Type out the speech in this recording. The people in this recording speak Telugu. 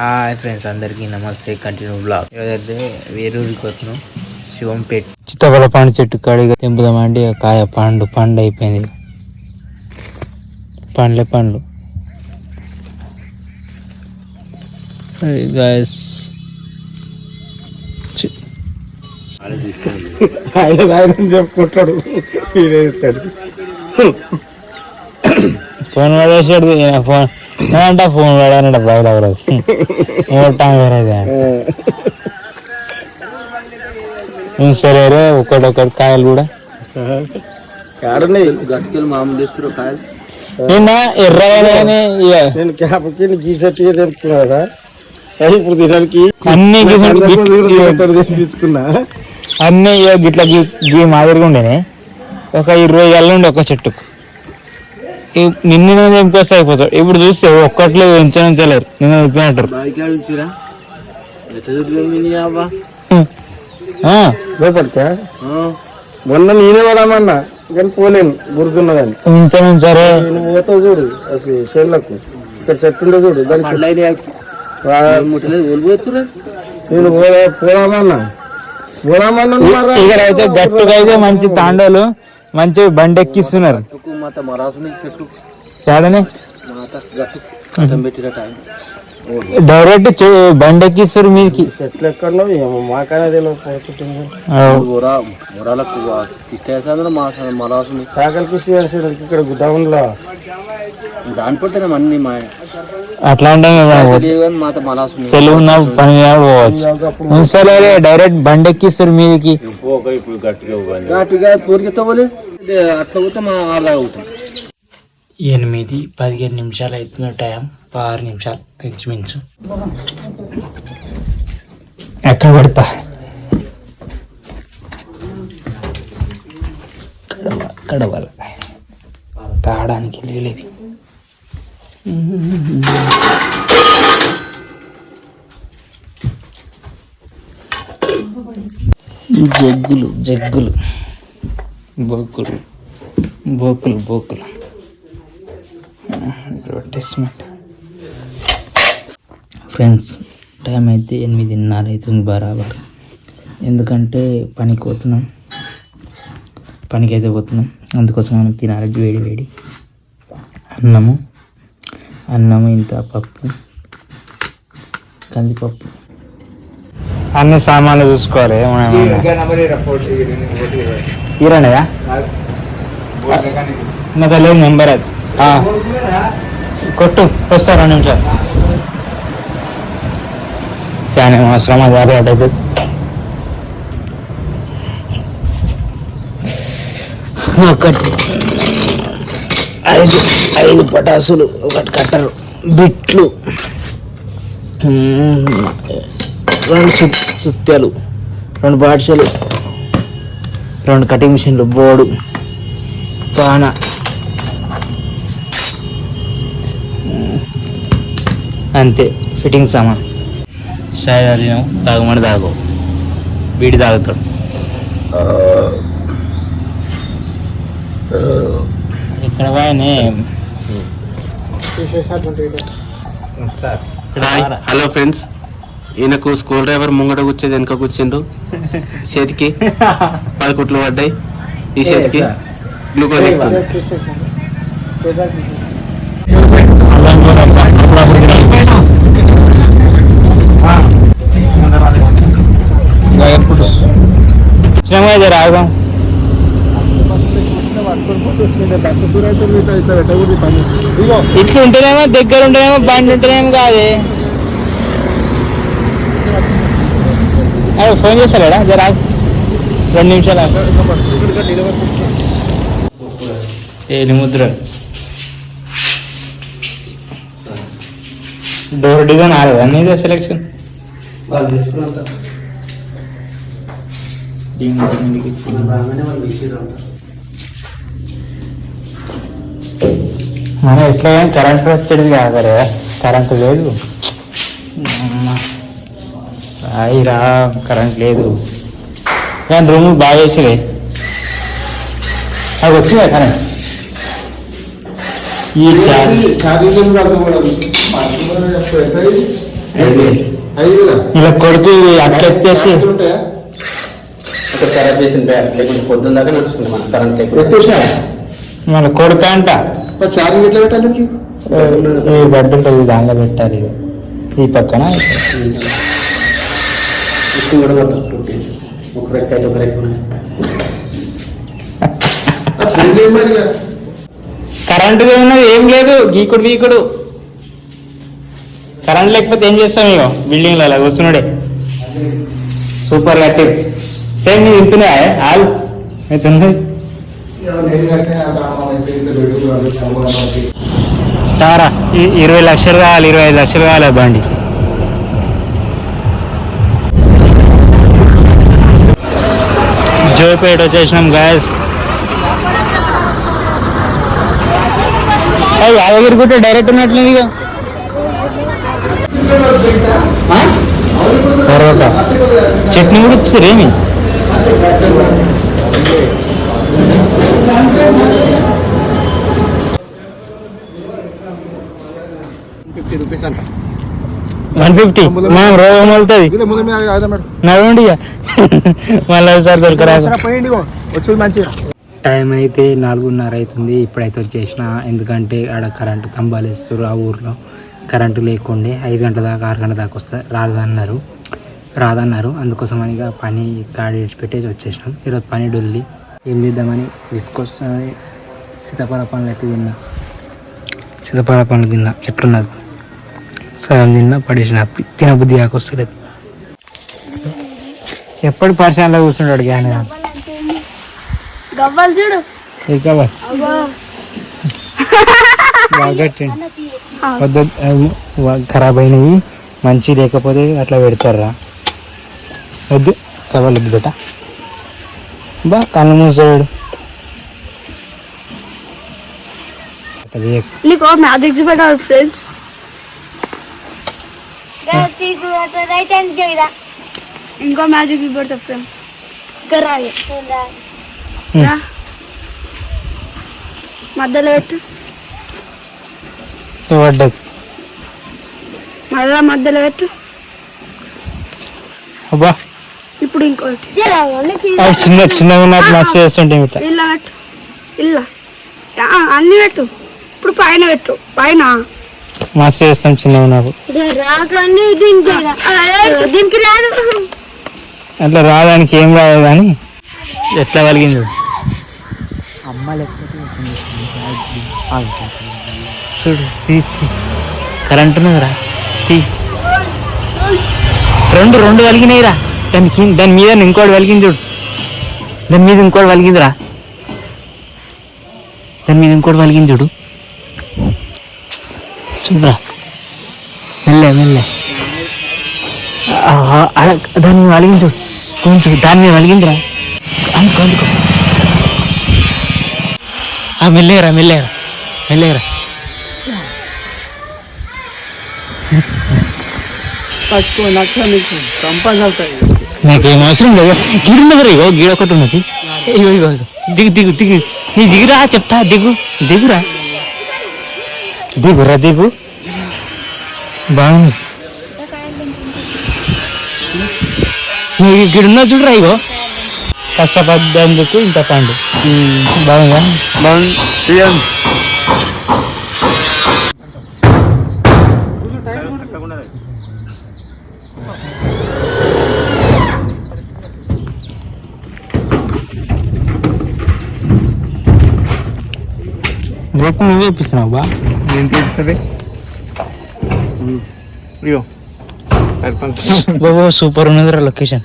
హాయ్ ఫ్రెండ్స్ అందరికీ నమస్తే కంటిన్యూ బ్లాగ్ ఈరోజైతే వేరూరికి వస్తున్నాం శివంపేట్. చిత్తపల పండు చెట్టు కాడిగా తెంపుదామంటే ఆ కాయ పండు పండు అయిపోయింది. పండ్లే పండ్లు. గాయస్ ఆయన ఆయన చెప్పుకుంటాడు? వీడేస్తాడు. ఫోన్ పడేసాడు ఫోన్ అంటే ఫోన్ పడానంట బయట ఓటాం వేరేగా సరే రే ఒకటొకటి కాయలు కూడా. నిన్న ఎర్రగానే ఇక నేను క్యాప్కి గీసెట్గా తెంపుకున్నా కదా అది ఇప్పుడు తినడానికి అన్ని తీసుకున్నా అన్ని గీ గీ మాదిరిగా ఉండేనే. ఒక ఇరవై ఏళ్ళ ఉండే ఒక చెట్టుకు. నిన్న తెంపేస్తే అయిపోతాడు ఇప్పుడు చూస్తే ఒక్కట్లో ఉంచలేరు నిన్న ఉంచిరా. లోపలికా మొన్న నేనే పడమన్నా కానీ పోలేను గుర్తున్నదని ఉంచనుంచారే నేను పోతావు చూడు అసలు చేనులకు ఇక్కడ చెట్టు ఉండే చూడు దానికి. నేను పోదా పోదామన్నా. పోదామన్నా. ఇక్కడ అయితే గట్టుగా అయితే మంచి తాండోలు. మంచి బండి ఎక్కిస్తున్నారు. కాదనే డైరెక్ట్ చే- బండి ఎక్కిస్తారు మీదకి. చెట్లు ఎక్కడో ఏమో మాకనే తెలియదు పోతుంటుంది సాగల్ కృషి ఇక్కడ డౌన్లో దానిపట్టిన అన్ని మా అట్లా సెలవు ఉన్న పని మీద పోవచ్చు. ఉంచలేరే డైరెక్ట్ బండి ఎక్కిస్తారు మీదకి. గట్టిగా పూరికెత్తవాలి అట్లా పోతే మా ఆరు అవుతాం ఎనిమిది పదిహేను నిమిషాలు అవుతున్న టైం. ఆరు నిమిషాలు ఇంచుమించు ఎక్కడ పడతా? కడవ కడవల. తాగడానికి లేలేవి జగ్గులు జగ్గులు. బొక్కులు బోకులు బోకులు. అడ్వర్టైజ్మెంట్ ఫ్రెండ్స్ టైం అయితే ఎనిమిదిన్నర అవుతుంది బరాబర్. ఎందుకంటే పనికి పోతున్నాం పనికి అయితే పోతున్నాం. అందుకోసం మనం తినాలి వేడి వేడి. అన్నము. అన్నము ఇంత పప్పు. కందిపప్పు. అన్ని సామాన్లు చూసుకోవాలి. ఈరనయా నాకు లేదు నెంబర్ అది. ఆ. కొట్టు వస్తా రెండు నిమిషాలు. ఫ్యాన్ ఏమో అవసరం అది అలవాటు అవుతుంది ఒకటి ఐదు ఐదు పటాసులు ఒకటి కట్టరు బిట్లు రెండు సుత్ సుత్యాలు రెండు బాట్సలు రెండు కటింగ్ మిషన్లు బోర్డు పాన అంతే ఫిట్టింగ్ సామాన్. చాయ్ తాగినాం తాగమని తాగు. వీడి తాగుతాడు. ఇక్కడ వాయనే. Hello friends. ఈయనకు స్కూల్ డ్రైవర్ ముంగట కూర్చేది వెనక కూర్చిండు. చేతికి పది కుట్లు పడ్డాయి. ఈ చేతికి గ్లూకోజ్ చిన్నగా జర ఆగుదాం. ఇట్లా ఉంటేనేమో దగ్గర ఉంటేనేమో బండి ఉంటేనేమో కాదే. అరే ఫోన్ చేస్తాడా జర. రెండు నిమిషాలు. ఏలి ముద్ర. డోర్ డిజైన్ ఆగదా? నీదే సెలెక్షన్ మన ఎట్లా ఏం కరెంట్ వచ్చేది కాదరే కరెంట్ లేదు. అమ్మ. సాయిరా కరెంట్ లేదు. కానీ రూమ్ బాగా వేసిరే? అది వచ్చిందా కరెంట్ ఈ ఇలా కొడుకు అట్లా ఎత్తేసి ఒక ఖరాబ్ చేసిన బ్యాగ్ లేకుంటే పొద్దున్న దాకా నడుస్తుంది మన కరెంట్ లేకుండా. మన కొడుకు అంట. చార్జింగ్ ఎట్లా పెట్టాలి? ఈ బెడ్ ఉంటుంది దానిలో పెట్టాలి. ఈ పక్కన. ఎక్కువ కూడా ఒక రెక్క అయితే ఒక రెక్క. కరెంటు ఉన్నది ఏం లేదు. గీకుడు గీకుడు. కరెంట్ లేకపోతే ఏం చేస్తాం ఇక బిల్డింగ్ అలా వస్తున్నాడే సూపర్ కట్టి సేమ్ నీది ఇంతున్నాయా ఆల్? అయితే ఇ- ఇరవై లక్షలు కావాలి ఇరవై ఐదు లక్షలు కావాలి బండి. జోపేట వచ్చేసినాం గ్యాస్ యాదగిరి గుట్ట డైరెక్ట్ ఉన్నట్లేదు ఇక చట్నీ కూడా ఇచ్చారు ఏమి? ఫిఫ్టీ రూపీస్ అంట వన్ ఫిఫ్టీ మనం రోగం వెళ్తుంది. నడవండి ఇక. మళ్ళీ ఒకసారి. వచ్చేది మంచిగా. టైం అయితే నాలుగున్నర అవుతుంది. ఇప్పుడైతే వచ్చేసిన. ఎందుకంటే ఆడ కరెంటు కంబాలు వేస్తారు ఆ ఊర్లో. కరెంటు లేకుండే ఐదు గంటల దాకా ఆరు గంటల దాకా వస్తా రాదన్నారు రాదన్నారు. అందుకోసం అని ఇక పని కాడి పెట్టేసి వచ్చేసినాం. ఈరోజు పని డొల్లి. ఏం చేద్దామని విసుకొస్తుంది సీతాఫల పండ్లు అయితే తిన్నా. సీతాఫల పండ్లు తిన్నా. ఎట్లున్నది? సగం తిన్నా పడేసిన తినబుద్ధి కాకొస్తలేదు. ఎప్పుడు పరిశ్రమలో కూర్చుంటాడు కానీ గవ్వలు చూడు. బాగా ఖరాబ్ అయినవి మంచి లేకపోతే అట్లా పెడతారా వద్దు కవర్లు వద్దు బేట బా కళ్ళు మూసాడు. నీకు మ్యాజిక్ చూపెట్టాలి ఫ్రెండ్స్ రైట్ హ్యాండ్ చేయరా ఇంకో మ్యాజిక్ చూపెడతా ఫ్రెండ్స్. మధ్యలో పెట్టు. పడ్డది మళ్ళా మధ్యలో పెట్టు. అబ్బా. ఇప్పుడు ఇంకోటి చిన్న చిన్నగా ఉన్నప్పుడు నచ్చ చేస్తుంటే ఇట్లా ఇల్లా పెట్టు. ఇల్లా ఆ, అన్ని పెట్టు. ఇప్పుడు పైన పెట్టు. పైన. మస్తు చేస్తాం చిన్నగా ఉన్నప్పుడు రాకండి దీనికి దీనికి రాదు. అట్లా రావడానికి ఏం రాదు కానీ. ఎట్లా కలిగింది? చూడు తీ తీ. కరెంట్ ఉన్నదిరా. తీ. రెండు రెండు వెలిగినాయిరా దాని కింద దాని మీద ఇంకోటి వెలిగింది చూడు. దాని మీద ఇంకోటి వెలిగిందిరా. దాని మీద ఇంకోటి వెలిగింది చూడు. చూడరా. మెల్లే మెల్లే. దాని మీద వెలిగించు కొంచెం దాని మీద వెలిగిందిరా. అందుకో అందుకో. మెల్లేరా మెల్లేరా. మెల్లేరా. పట్టుకో నచ్చ నీకు కంపల్సరీ నాకేం అవసరం లేదు. గిడున్నది ఇగో గీడ ఒకటి ఉన్నది. ఇగో ఇగో దిగు దిగు దిగు. నీ దిగురా చెప్తా దిగు. దిగురా. దిగురా దిగు. బాగుంది. నువ్వు గిడున్నా చూడరా ఇగో. కష్టపడ్డందుకు ఇంత పండు బాగుందా? బాగుంది. రూపం నువ్వే ఇప్పిస్తున్నావు బా. ఏం తీస్తుంది సర్పంచ్. బాబో సూపర్ ఉన్నదిరా లొకేషన్.